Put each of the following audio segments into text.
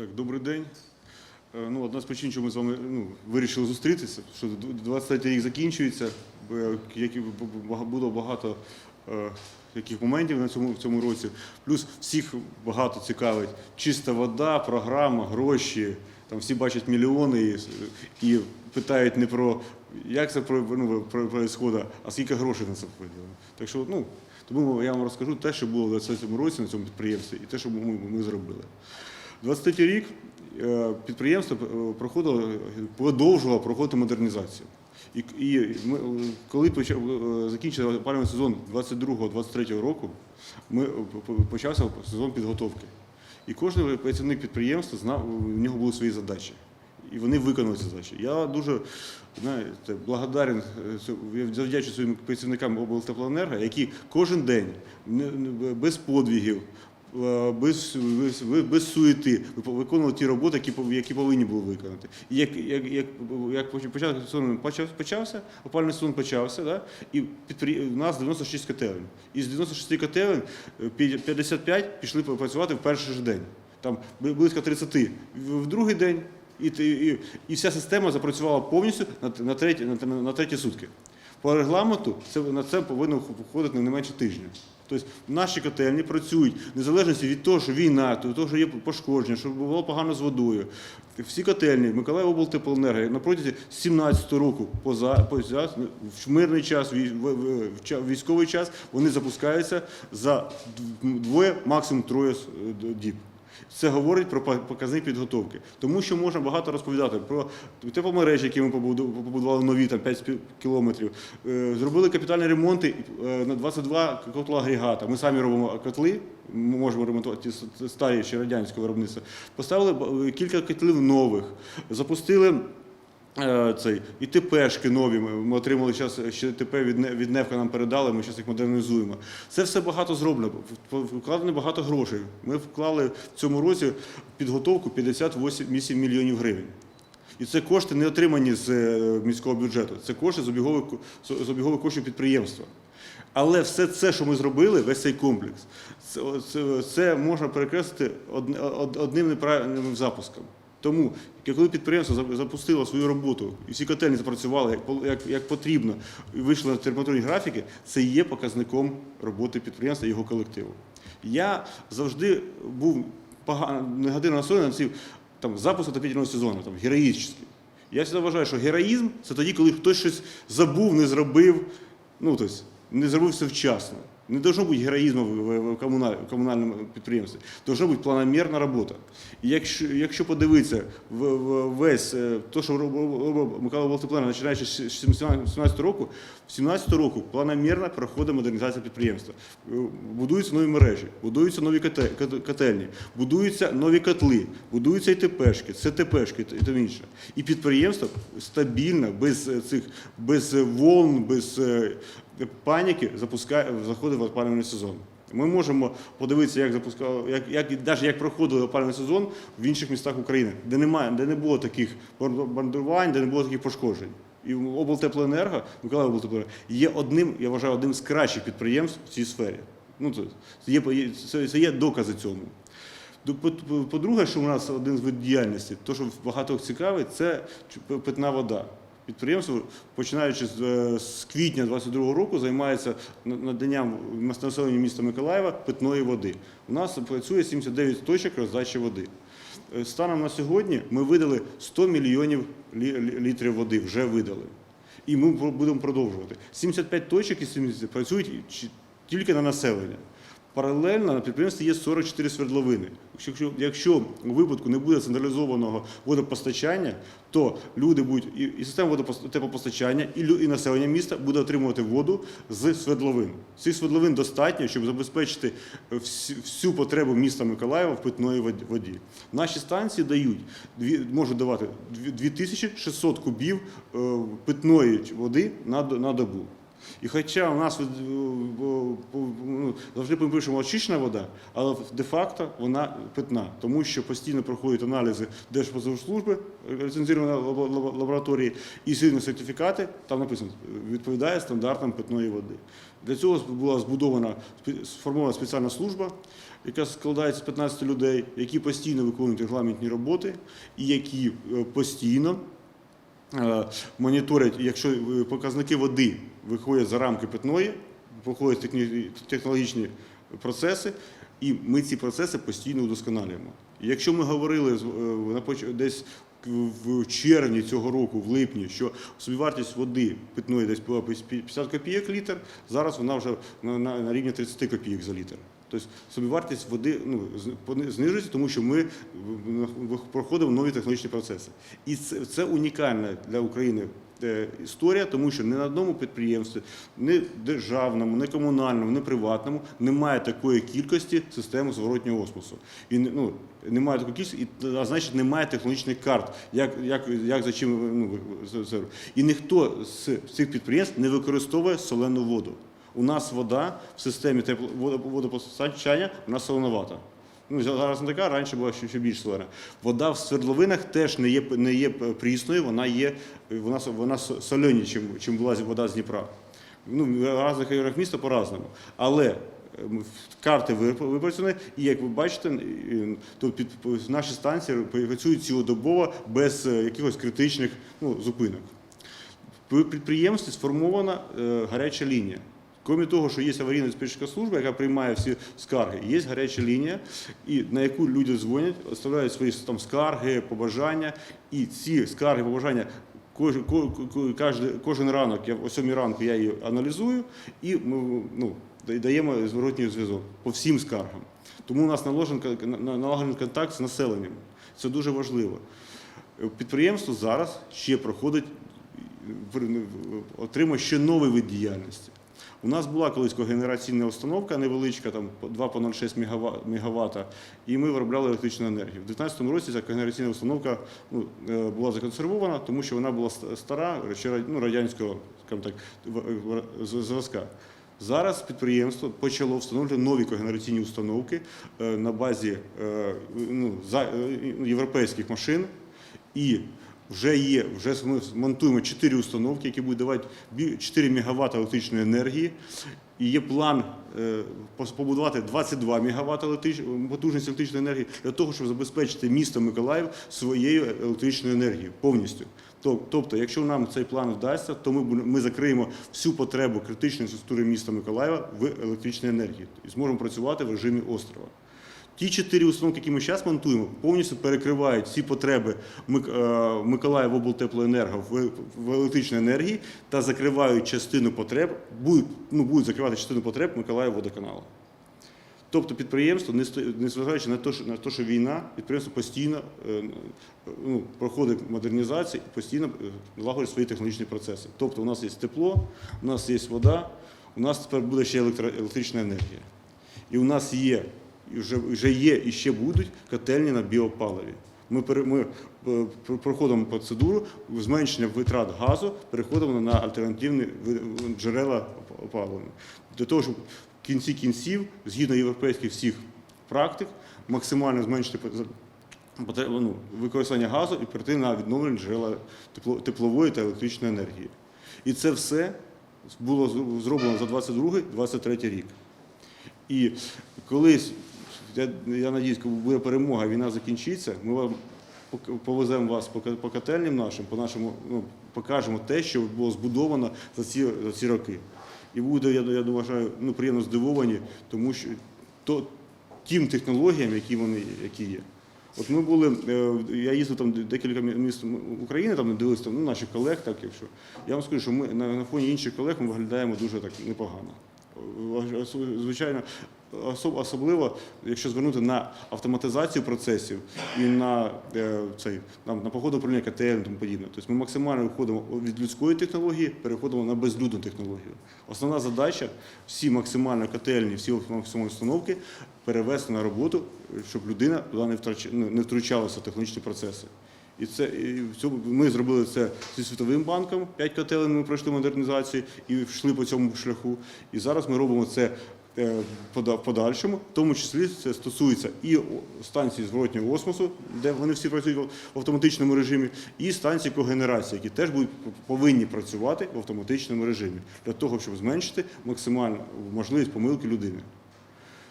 Так, добрий день. Е, Ну, одна з причин, чому ми з вами ну, вирішили зустрітися, що 23 рік закінчується, було багато е, яких моментів на цьому, в цьому році. Плюс всіх багато цікавить чиста вода, програма, гроші. Там всі бачать мільйони і, і питають не про як це про, ну, про, а скільки грошей на це виділено. Так що, ну, тому я вам розкажу те, що було в 2020 році на цьому підприємстві, і те, що ми, ми зробили. 23 рік е, підприємство е, проходило, продовжувало проходити модернізацію. І, і ми, е, коли почав, е, закінчився опалювальний сезон 22-23 року, ми, е, почався сезон підготовки. І кожен працівник підприємства знав, у нього були свої задачі. І вони виконали ці задачі. Я дуже знаєте, благодарен, е, завдячую своїм працівникам облтеплоенерго, які кожен день без подвігів, е, без, без, без суєти виконували ті роботи, які, які повинні були виконати. І як, як, як, як сезон почався, опальний сезон почався, да? і підпри... у нас 96 котелень. Із 96 котелень е, 55 пішли працювати в перший же день. Там близько 30 в другий день, і, і, і вся система запрацювала повністю на, на, треті, на, на треті сутки. По регламенту це, на це повинно входити не менше тижня. Тобто наші котельні працюють в незалежності від того, що війна, від того, що є пошкодження, що було погано з водою. Всі котельні Миколаїв облтеплоенерго на протязі 17 року поза, в мирний час, в- військовий час вони запускаються за двоє, максимум троє діб. Це говорить про показник підготовки. Тому що можна багато розповідати про тепломережі, які ми побуду- побудували нові, там 5 спі- кілометрів. Е, Зробили капітальні ремонти е, на 22 котлоагрегата. Ми самі робимо котли, ми можемо ремонтувати старі ще радянського виробництва. Поставили кілька котлів нових, запустили. Е, Цей і ТПшки нові. Ми, отримали зараз ще ТП від, від Невка нам передали. Ми зараз їх модернізуємо. Це все багато зроблено. Вкладено багато грошей. Ми вклали в цьому році підготовку 58 мільйонів гривень. І це кошти не отримані з е, міського бюджету. Це кошти з обігових з обігових коштів підприємства. Але все це, що ми зробили, весь цей комплекс, це, це, це можна перекреслити одним неправильним запуском. Тому, коли підприємство запустило свою роботу, і всі котельні запрацювали як, як, як потрібно, і вийшли на температурні графіки, це є показником роботи підприємства і його колективу. Я завжди був погано, негативно настроєний на ці там, запуск отопительного сезону, там, героїчний. Я завжди вважаю, що героїзм це тоді, коли хтось щось забув, не зробив, ну, тобто, не зробив все вчасно. Не должно бути героїзму в, в, в, комуналь, в комунальному підприємстві. Должна бути планомірна робота. І якщо, якщо подивитися весь те, що робив Микола Волтеплена, починаючи з 17 року, в 17 року планомірно проходить модернізація підприємства. Е, Будуються нові мережі, будуються нові котельні, будуються нові котли, будуються ІТПшки, ЦТПшки і тому інше. І підприємство стабільно, без е, цих без е, волн, без паніки запускає, заходить в опалювальний сезон. Ми можемо подивитися, як запускав, як, як, навіть як проходили опалювальний сезон в інших містах України, де немає, де не було таких бомбардувань, де не було таких пошкоджень. І облтеплоенерго, Миколаїв облтеплоенерго, є одним, я вважаю, одним з кращих підприємств в цій сфері. Ну, це, є, це, є докази цьому. По- По-друге, що у нас один з видів діяльності, то, що багато цікавить, це питна вода. Підприємство, починаючи з, е, квітня 2022 року, займається наданням населенню міста Миколаєва питної води. У нас працює 79 точок роздачі води. Е, Станом на сьогодні ми видали 100 мільйонів лі- лі- літрів води, вже видали. І ми будемо продовжувати. 75 точок із 70 працюють тільки на населення. Паралельно на підприємстві є 44 свердловини. Якщо, якщо у випадку не буде централізованого водопостачання, то люди будуть і, і система теплопостачання, і, і населення міста буде отримувати воду з свердловин. Цих свердловин достатньо, щоб забезпечити е, всю, потребу міста Миколаєва в питної воді. Наші станції дають можуть давати дві- 2600 кубів е, питної води на, на добу. І хоча у нас бо- ну, завжди ми пишемо очищена вода, але де-факто вона питна, тому що постійно проходять аналізи лабо- лабо- лабораторії, і сильні сертифікати, там написано, відповідає стандартам питної води. Для цього була збудована сформована спеціальна служба, яка складається з 15 людей, які постійно виконують регламентні роботи і які е, постійно е, моніторять, якщо е, показники води виходять за рамки питної, проходять технологічні процеси, і ми ці процеси постійно удосконалюємо. Якщо ми говорили е, десь в червні цього року, в липні, що собівартість води питної десь була 50 копійок літр, зараз вона вже на рівні 30 копійок за літр. Тобто собівартість води ну, знижується, тому що ми проходимо нові технологічні процеси. І це, це унікальна для України е, історія, тому що ні на одному підприємстві, ні державному, ні комунальному, ні приватному немає такої кількості систем зворотнього осмосу. І не- ну, немає такої кількості, і, а значить немає технологічних карт, як, як, як за чим ну. І ніхто з цих підприємств не використовує солену воду. У нас вода в системі водопостачання вона соленовата. Ну, зараз не така, раніше була ще, більш солена. Вода в свердловинах теж не є, не є прісною, вона є вона, вона со- солені, чим, чим була вода з Дніпра. Ну, в різних районах міста по-разному. Але ем, карти вип- випрацьовані, і як ви бачите, то під, наші станції працюють цілодобово без е, якихось критичних ну, зупинок. При підприємстві сформована е, гаряча лінія. Крім того, що є аварійна диспетчерська служба, яка приймає всі скарги, є гаряча лінія, і на яку люди дзвонять, оставляють свої там скарги, побажання, і ці скарги, побажання. Кожен, ко- ко- кожен, ранок, я о 7 ранку я її аналізую і ми ну, даємо зворотній зв'язок по всім скаргам. Тому у нас налагоджений контакт з населенням. Це дуже важливо. Підприємство зараз ще проходить, отримує ще новий вид діяльності. У нас була колись когенераційна установка невеличка, там по 2 по 0,6 МВт, і ми виробляли електричну енергію. У 2019 році ця когенераційна установка ну, е, була законсервована, тому що вона була стара, ну, радянського так, в- в- зразка. Зараз підприємство почало встановлювати нові когенераційні установки е, на базі е, ну, європейських машин. І вже є, вже ми монтуємо 4 установки, які будуть давати бі- 4 МВт електричної енергії. І є план е, побудувати 22 МВт потужності електричної енергії для того, щоб забезпечити місто Миколаїв своєю електричною енергією повністю. Тобто, якщо нам цей план вдасться, то ми, ми закриємо всю потребу критичної інфраструктури міста Миколаєва в електричній енергії і зможемо працювати в режимі острова. Ті чотири установки, які ми зараз монтуємо, повністю перекривають всі потреби е, Миколаїв облтеплоенерго в, електричній енергії та закривають частину потреб, будуть, ну, будуть закривати частину потреб Миколаїв водоканалу. Тобто підприємство, незважаючи на те, що, на те, що війна, підприємство постійно е, ну, проходить модернізацію і постійно е, налагоджує свої технологічні процеси. Тобто у нас є тепло, у нас є вода, у нас тепер буде ще електрична енергія. І у нас є, і вже, вже є і ще будуть котельні на біопаливі. Ми, ми е, проходимо процедуру зменшення витрат газу, переходимо на альтернативні джерела опалення. Для того, щоб в кінці кінців, згідно європейських всіх практик, максимально зменшити ну, використання газу і перейти на відновлені джерела теплової та електричної енергії. І це все було зроблено за 22-23 рік. І колись, я, я надіюсь, коли буде перемога, війна закінчиться, ми вам повеземо вас по, по котельням нашим, по нашому, ну, покажемо те, що було збудовано за ці, за ці роки. І буде, я, я вважаю, ну, приємно здивовані, тому що то, тим технологіям, які вони які є. От ми були, е, я їздив там декілька міст України, там дивився там, ну, наших колег, так якщо. Я вам скажу, що ми на, на фоні інших колег ми виглядаємо дуже так непогано. Звичайно, особ- особливо, якщо звернути на автоматизацію процесів і на е, цей на, на походу управління КТЛ і тому подібне. Тобто ми максимально виходимо від людської технології, переходимо на безлюдну технологію. Основна задача всі максимально котельні, всі максимальні установки перевести на роботу, щоб людина туди не ну, не втручалася в технологічні процеси. І це і ми зробили це зі світовим банком. П'ять котелень ми пройшли модернізацію і йшли по цьому шляху. І зараз ми робимо це в подальшому, в тому числі це стосується і станцій зворотнього осмосу, де вони всі працюють в автоматичному режимі, і станцій когенерації, які теж будуть повинні працювати в автоматичному режимі для того, щоб зменшити максимально можливість помилки людини.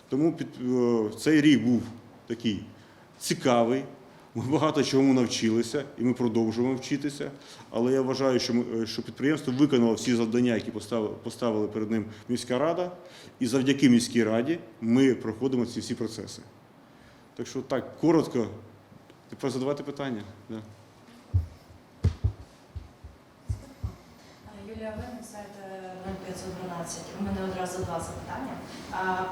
Тому під, е, цей рік був такий цікавий. Ми багато чому навчилися, і ми продовжуємо вчитися. Але я вважаю, що, ми, е, що підприємство виконало всі завдання, які поставили, перед ним міська рада, і завдяки міській раді ми проходимо ці всі процеси. Так що так, коротко, тепер задавати питання. Да. Юлія Винник, сайт е, 0512. У мене одразу два запитання.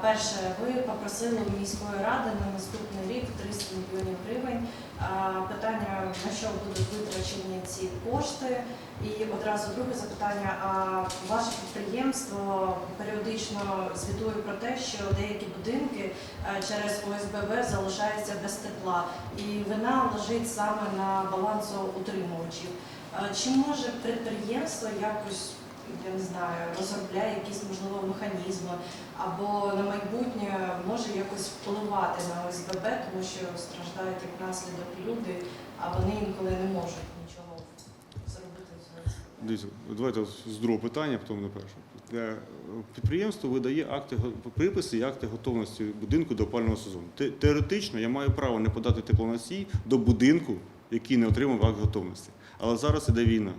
Перше, ви попросили у міської ради на наступний рік 300 мільйонів гривень. Питання, на що будуть витрачені ці кошти? І одразу друге запитання. А ваше підприємство періодично звітує про те, що деякі будинки е, через ОСББ залишаються без тепла, і вина лежить саме на балансоутримувачів. Е, Чи може підприємство якось, я не знаю, розробляє якісь можливо механізми, або на майбутнє може якось впливати на ОСББ, тому що страждають як наслідок люди, а вони інколи не можуть нічого зробити з Дивіться, давайте з другого питання, потім на перше. Е, Підприємство видає акти приписи і акти готовності будинку до опалювального сезону. Те- Теоретично я маю право не подати теплоносій до будинку, який не отримав акт готовності. Але зараз іде війна.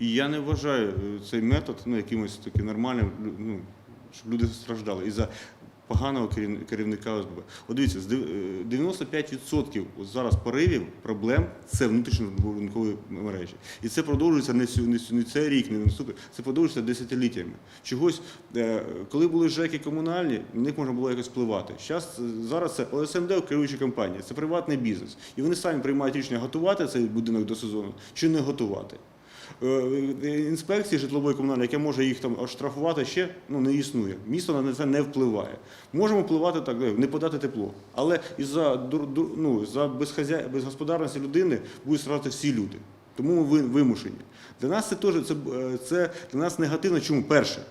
І я не вважаю е, цей метод ну, якимось таким нормальним, ну, щоб люди страждали із-за поганого керівника ОСББ. От дивіться, з е, 95% зараз поривів проблем це внутрішньобудинкові мережі. І це продовжується не, не, не цей рік, не наступний, це продовжується десятиліттями. Чогось, е, коли були ЖЕКи комунальні, на них можна було якось впливати. Е, зараз це ОСМД, керуючі компанії, це приватний бізнес. І вони самі приймають рішення готувати цей будинок до сезону чи не готувати. Е, е, Інспекції житлової комунальної, яке може їх там оштрафувати, ще ну, не існує. Місто на це не впливає. Можемо впливати так, не подати тепло. Але дур- дур- ну, за безгосподарності людини будуть страждати всі люди. Тому ми вимушені. Для нас це теж це, е, це для нас негативно. Чому? Перше,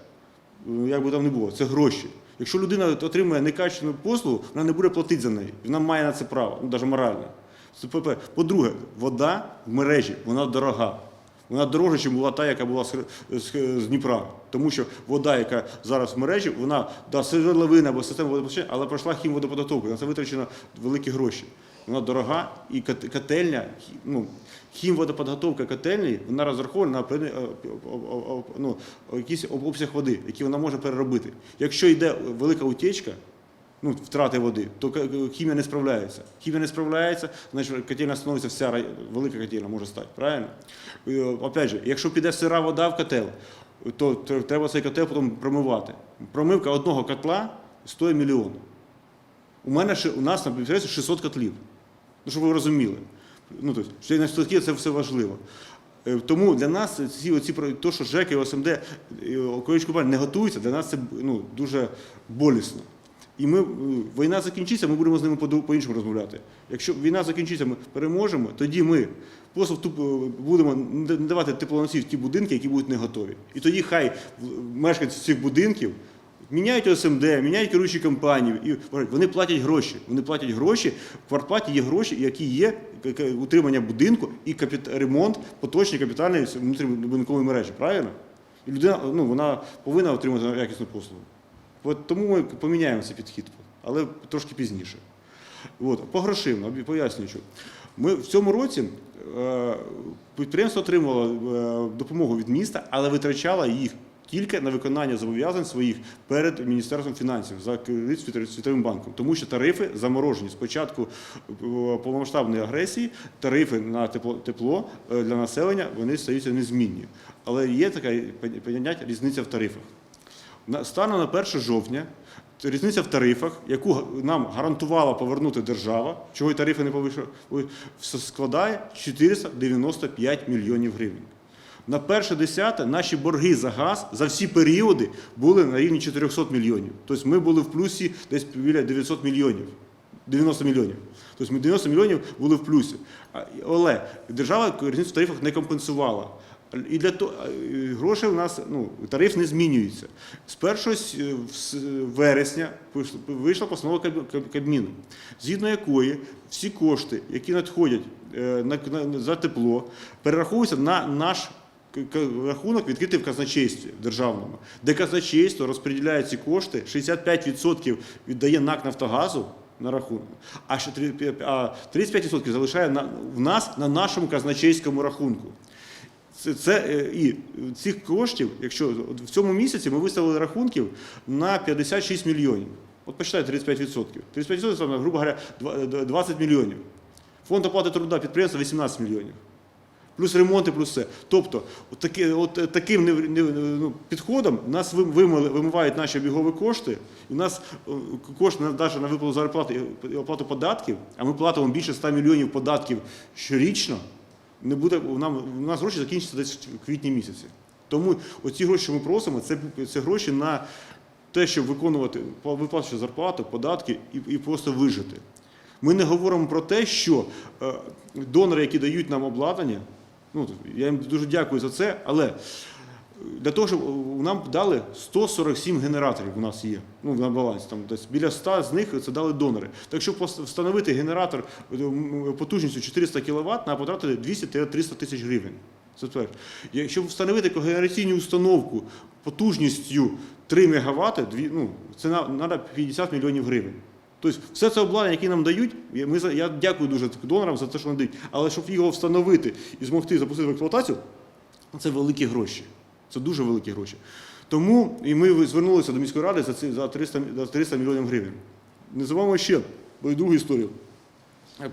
як би там не було, це гроші. Якщо людина отримує некачественну послугу, вона не буде платити за неї. Вона має на це право, ну, навіть морально. По-друге, вода в мережі, вона дорога. Вона дорожча, ніж була та, яка була з, Дніпра. Тому що вода, яка зараз в мережі, вона да, свердловина або система водопостачання, але пройшла хімводоподготовку. На це витрачено великі гроші. Вона дорога і кот- котельня, ну, хімводоподготовка котельні, вона розрахована на е, ну, якийсь обсяг води, який вона може переробити. Якщо йде велика утечка, ну, втрати води, то хімія не справляється. Хімія не справляється, значить котельня становиться вся велика котельня може стати. Правильно? І, Опять же, якщо піде сира вода в котел, то треба цей котел потім промивати. Промивка одного котла стоїть мільйон. У мене ще у нас на підприємстві 600 котлів. Ну, щоб ви розуміли. Ну, тобто, на статті це все важливо. Е, Тому для нас ці оці те, що ЖЕК і ОСМД екологічні компанії не готуються, для нас це ну, дуже болісно. І ми, е, війна закінчиться, ми будемо з ними по- по-іншому розмовляти. Якщо війна закінчиться, ми переможемо, тоді ми просто втуп- будемо не давати теплоносів ті будинки, які будуть не готові. І тоді хай мешканці цих будинків міняють ОСМД, міняють керуючі компанії, і вони платять гроші. Вони платять гроші, в квартплаті є гроші, які є утримання будинку і ремонт поточної капітальної внутрішньобудинкової мережі. Правильно? І людина ну, вона повинна отримати якісну послугу. От тому ми поміняємо цей підхід, але трошки пізніше. От, по грошим, обі- пояснюю. що. Ми в цьому році е, підприємство отримало е, допомогу від міста, але витрачало їх тільки на виконання зобов'язань своїх перед Міністерством фінансів за Світовим банком, тому що тарифи заморожені. З початку е, повномасштабної агресії тарифи на тепло, тепло для населення вони стаються незмінні. Але є така поняття різниця в тарифах. Станом на 1 жовтня різниця в тарифах, яку нам гарантувала повернути держава, чого й тарифи не повищили, складає 495 мільйонів гривень. На перше десяте наші борги за газ за всі періоди були на рівні 400 мільйонів. Тобто ми були в плюсі десь біля 900 мільйонів. 90 мільйонів. Тобто ми 90 мільйонів були в плюсі. Але держава різницю в тарифах не компенсувала. І для того гроші у нас ну тариф не змінюється. З 1 с- в с- вересня вийшла- постанова Каб- Каб- Кабміну, згідно якої всі кошти, які надходять е, за тепло, перераховуються на наш рахунок відкритий в казначействі державному, де казначейство розподіляє ці кошти, 65% віддає НАК Нафтогазу на рахунок, а ще 35% залишає в нас на нашому казначейському рахунку. Це, це е, і цих коштів, якщо в цьому місяці ми виставили рахунків на 56 мільйонів. От почитайте 35%. 35% це, грубо говоря, е, 20 мільйонів. Фонд оплати труда підприємства 18 мільйонів. Плюс ремонти, плюс все. Тобто, от, таки, от е, таким не, не, ну, підходом нас вим- вимили- вимивають наші обігові кошти, і у нас е, кошти на, навіть на виплату зарплати і оплату податків, а ми платимо більше 100 мільйонів податків щорічно, не буде, нам, у нас гроші закінчаться десь в квітні місяці. Тому оці гроші, що ми просимо, це, це гроші на те, щоб виконувати, виплачувати зарплату, податки і, і просто вижити. Ми не говоримо про те, що е, донори, які дають нам обладнання, ну, я їм дуже дякую за це, але для того, щоб е, нам дали 147 генераторів у нас є ну, на балансі. Там десь біля 100 з них це дали донори. Так щоб встановити генератор е, потужністю 400 кВт, треба потратити 200-300 тисяч гривень. Це перше. Якщо встановити когенераційну установку потужністю 3 МВт, ну, це треба 50 мільйонів гривень. Тобто все це обладнання, яке нам дають, ми, я дякую дуже донорам за те, що вони дають, але щоб його встановити і змогти запустити в експлуатацію, це великі гроші. Це дуже великі гроші. Тому і ми звернулися до міської ради за, ці, за 300, за 300 мільйонів гривень. Не забуваємо ще, й другу історію.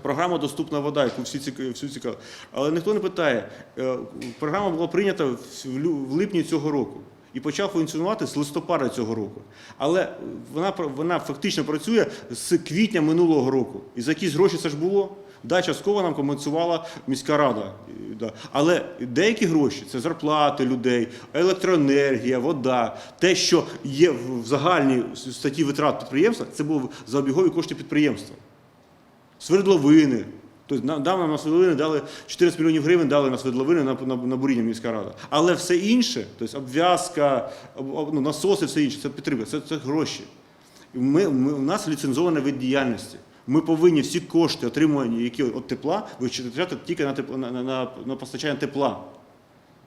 Програма Доступна вода, яку всі цікаві. Але ніхто не питає. е, Програма була прийнята в липні цього року і почав функціонувати з листопада цього року. Але вона, вона фактично працює з квітня минулого року. І за якісь гроші це ж було. Да, частково нам компенсувала міська рада. Да. Але деякі гроші це зарплати людей, електроенергія, вода, те, що є в загальній статті витрат підприємства, це було за обігові кошти підприємства свердловини. Тобто нам, на свердловини дали 14 мільйонів гривень дали на свердловини на, на, на буріння міська рада. Але все інше, тобто обв'язка, об- об- ну, насоси, все інше, це підтримка, це, це гроші. Ми, ми, у нас ліцензований вид діяльності. Ми повинні всі кошти, отримувані які від тепла, витрачати тільки на, тепло, на, на, на, постачання тепла.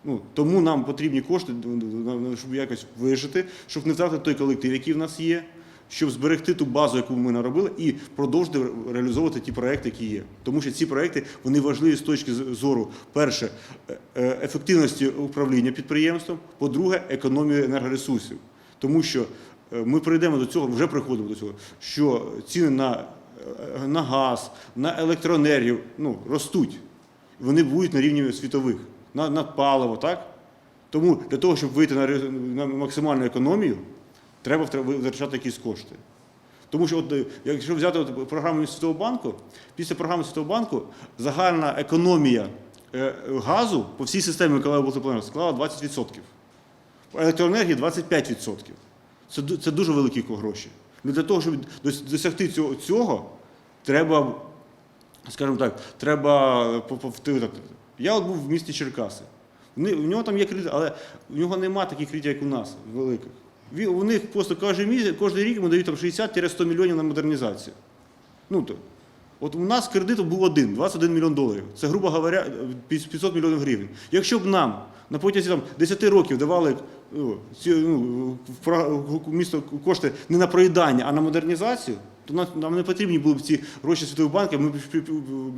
Ну, тому нам потрібні кошти, на- на- щоб якось вижити, щоб не втратити той колектив, який в нас є, щоб зберегти ту базу, яку ми наробили, і продовжити реалізовувати ті проекти, які є. Тому що ці проекти вони важливі з точки зору, перше, е, е, ефективності управління підприємством, по-друге, економії енергоресурсів. Тому що е, ми прийдемо до цього, вже приходимо до цього, що ціни на, на газ, на електроенергію ну, ростуть. Вони будуть на рівні світових, на, на паливо, так? Тому для того, щоб вийти на, на максимальну економію, треба витрачати якісь кошти. Тому що, от, е, якщо взяти от програму Світового банку, після програми Світового банку загальна економія е, газу по всій системі Теплоенерго склала 20%. По електроенергії 25%. Це, це дуже великі гроші. Ну, для того, щоб досягти цього, цього треба, скажімо так, треба по- по- Я от був в місті Черкаси. У нього там є кредит, але у нього немає таких кредитів, як у нас, великих. У них просто кожен кожен рік йому дають там 60-100 мільйонів на модернізацію. Ну, то, от у нас кредит був один, 21 мільйон доларів. Це, грубо говоря, 500 мільйонів гривень. Якщо б нам на протязі там, 10 років давали ну, ну, місто кошти не на проїдання, а на модернізацію, то нам, не потрібні були б ці гроші Світового банку,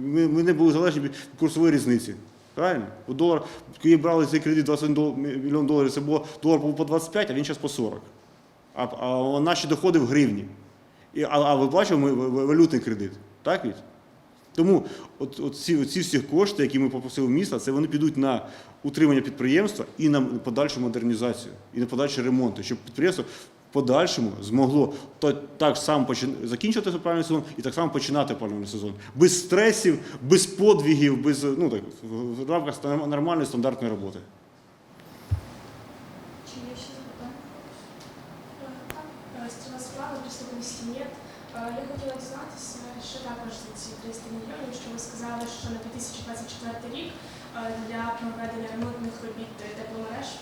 ми, не були залежні від курсової різниці. Правильно? У долар, коли брали цей кредит 21 мільйон доларів, це було долар був по 25, а він зараз по 40. А, а наші доходи в гривні. І, а, а виплачуємо валютний кредит. Так від? Тому от, от ці, ці всі кошти, які ми попросили в міста, це вони підуть на утримання підприємства і на подальшу модернізацію, і на подальші ремонти, щоб підприємство в подальшому змогло то, так само почин... закінчувати опалювальний сезон і так само починати опалювальний сезон. Без стресів, без подвігів, без, ну, так, в- рамках нормальної стандартної роботи. Чи є ще запитання? Так, з цього справи присутності є. Е, Я хотіла дізнатися, що також за ці 300 мільйонів, що ви сказали, що на 2024 рік е, для проведення ремонтних робіт тепломереж е,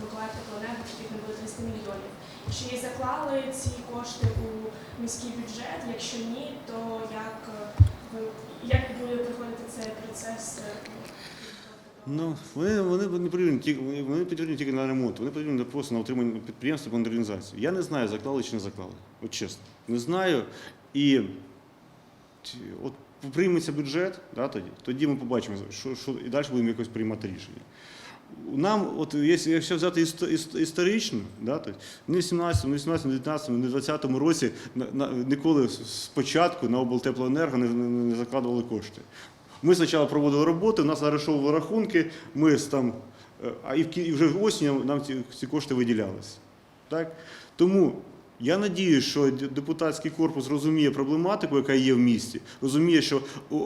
Миколаїв теплоенерго потрібно буде 300 мільйонів. Чи заклали ці кошти у міський бюджет? Якщо ні, то як е, ви як буде проходити цей процес? Ну, вони, вони не потрібні тільки, вони- потрібні тільки на ремонт, вони потрібні просто на утримання підприємства по модернізацію. Я не знаю, заклали чи не заклали. От чесно. Не знаю. І от прийметься бюджет, да, тоді, тоді ми побачимо, що, що і далі будемо якось приймати рішення. Нам, от якщо, взяти історично, да, то не в 17, не в 18, не в 19, не в 20 році на, на, ніколи спочатку на облтеплоенерго не, не, не закладували кошти. Ми спочатку проводили роботи, у нас арешовували рахунки, ми там, е, а і, в, вже осінню нам ці, ці кошти виділялися. Тому я надію, що депутатський корпус розуміє проблематику, яка є в місті, розуміє, що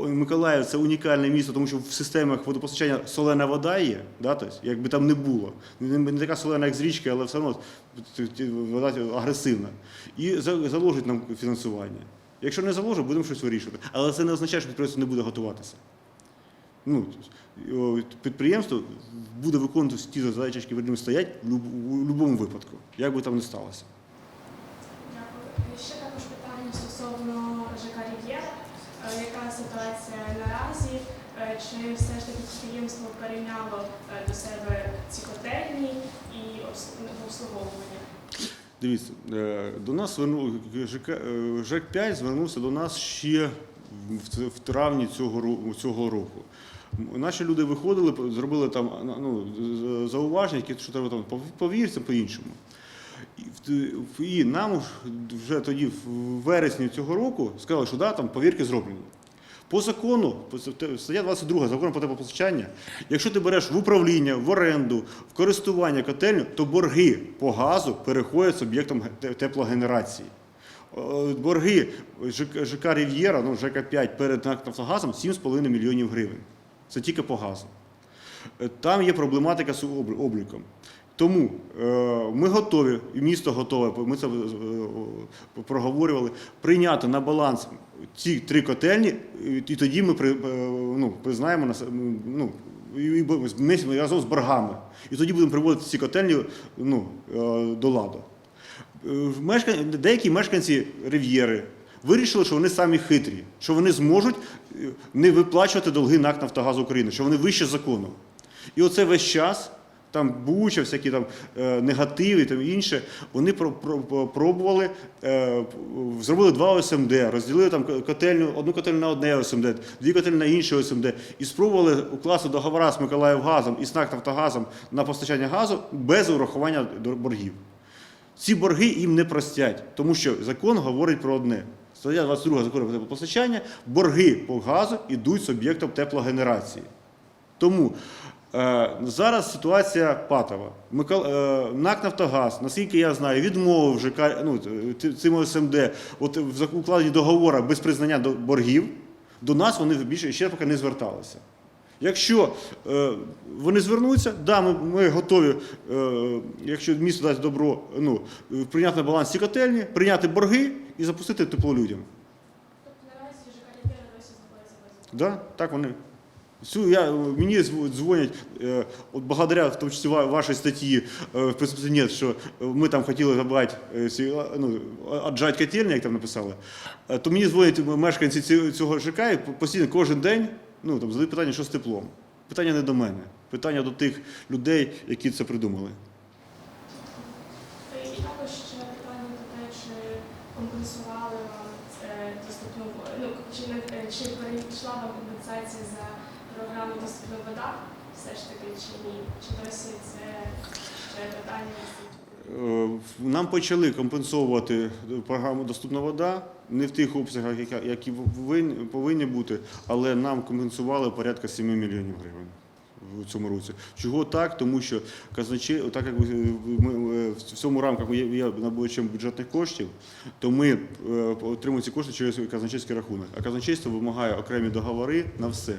Миколаїв це унікальне місто, тому що в системах водопостачання солена вода є, да, тобто, якби там не було. Не, така солена, як з річки, але все одно вода агресивна. І заложить нам фінансування. Якщо не заложить, будемо щось вирішувати. Але це не означає, що підприємство не буде готуватися. Ну, підприємство буде виконувати ті задачі, які перед ним стоять в будь-якому випадку, як би там не сталося. Дякую. Ще також питання стосовно ЖК Рів'єра. Е, Яка ситуація наразі? Е, Чи все ж таки підприємство перейняло е, до себе ці котельні і обслуговування? Дивіться, е, до нас ЖК, е, ЖЕК-5 звернувся до нас ще в, травні цього, року. Наші люди виходили, зробили там ну, зауваження, які що треба там повірся по-іншому. І, нам вже тоді, в вересні цього року, сказали, що да, там повірки зроблені. По закону, стаття 22 закону про теплопостачання, якщо ти береш в управління, в оренду, в користування котельню, то борги по газу переходять суб'єктом ге- те- теплогенерації. Борги ЖК, Рів'єра, ну ЖК 5 перед Нафтогазом 7,5 мільйонів гривень. Це тільки по газу. Е, Там є проблематика з обліком. Тому е, ми готові, і місто готове, ми це е, проговорювали, прийняти на баланс ці три котельні, і тоді ми е, ну, признаємо ну, і, ми разом з боргами. І тоді будемо приводити ці котельні ну, е, до ладу. Е, Деякі мешканці Рив'єри вирішили, що вони самі хитрі, що вони зможуть не виплачувати долги НАК «Нафтогаз України, що вони вище закону. І оце весь час. Там буча, всякі там е, негативи, там інше. Вони про, про, про- пробували, е, зробили два ОСМД, розділили там котельню, одну котельню на одне ОСМД, дві котельні на інше ОСМД, і спробували укласти договори з Миколаївгазом і з НАК «Нафтогазом» на постачання газу без урахування боргів. Ці борги їм не простять, тому що закон говорить про одне. Стаття 22 закону про теплопостачання, борги по газу йдуть суб'єктом теплогенерації. Тому зараз ситуація патова. Е, НАК Нафтогаз, наскільки я знаю, відмовив ЖК, ну, цим ОСМД от в укладенні договору без признання боргів. До нас вони більше ще поки не зверталися. Якщо е, вони звернуться, да, ми, ми готові, е, якщо місто дасть добро, ну, е, прийняти на баланс ці котельні, прийняти борги і запустити тепло людям. Тобто наразі ЖК Рів'єра досі знаходиться без Да, так вони. Всю, я, мені дзвонять, е, от благодаря в тому числі ва- вашій статті е, в нет, що е, ми там хотіли забрати, е, ну, отжать котельні, як там написали, е, то мені дзвонять мешканці цього ЖК і постійно кожен день ну, там, задають питання, що з теплом. Питання не до мене, питання до тих людей, які це придумали. І також ще питання до те, чи компенсували вам е, ну, чи е, чи перейшла вам компенсація за програму доступна вода, все ж таки чи ні? Чи досі це ще питання? Е, Нам почали компенсовувати програму Доступна вода не в тих обсягах, які повинні, бути, але нам компенсували порядка 7 мільйонів гривень в цьому році. Чого так? Тому що казначей, так як ми е, в цьому рамках є, є набувачем бюджетних коштів, то ми е, отримуємо ці кошти через казначейський рахунок. А казначейство вимагає окремі договори на все.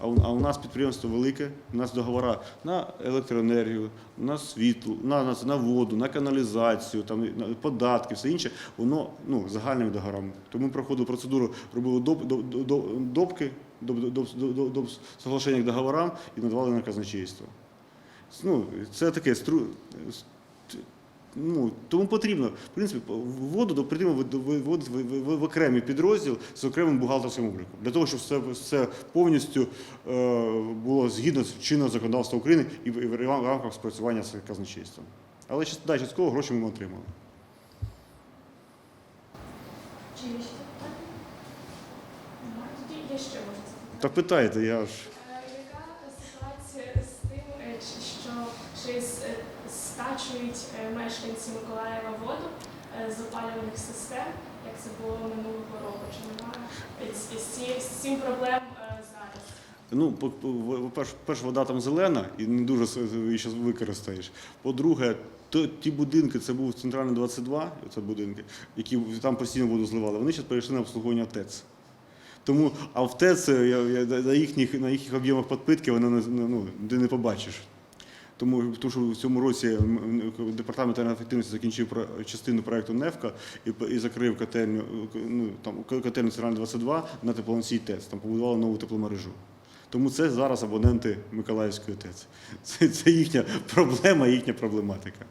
А у, а у нас підприємство велике, у нас договори на електроенергію, на світло, на, на, на воду, на каналізацію, там, на податки, все інше, воно ну, загальними договорами. Тому ми проходили процедуру, робили доп, доп, доп, доп, допки, доп, доп, доп, доп, доп, соглашення договорам і надавали на казначейство. Ну, це таке стру... Ну, тому потрібно, в принципі, воду потрібно виводити в, окремий підрозділ з окремим бухгалтерським обліком. Для того, щоб все, все повністю е, було згідно з чинного законодавства України і в, рамках спрацювання з казначейством. Але да, частково гроші ми отримали. Чи є ще питання? Я ще можу запитати. Так питайте, я ж. Е, Яка ситуація з тим, е, що чи з- е, мешканці Миколаєва воду е, з опалювальних систем, як це було минулого року? Чи немає з- цим проблем е, зараз? Ну, по- по- в- перш, вода там зелена і не дуже її зараз використаєш. По-друге, ті будинки, це був центральний 22, це будинки, які там постійно воду зливали, вони зараз перейшли на обслуговування ТЕЦ. Тому, а в ТЕЦ я, я, на їхніх, на їхніх об'ємах підпитки воно не, ну, ти не побачиш. Тому, тому що в цьому році департамент енергоефективності закінчив частину проекту НЕФКА і, і закрив котельню, ну, там, котельню Центральна 22 на теплоносій ТЕЦ. Там побудували нову тепломережу. Тому це зараз абоненти Миколаївської ТЕЦ. Це, це їхня проблема, їхня проблематика.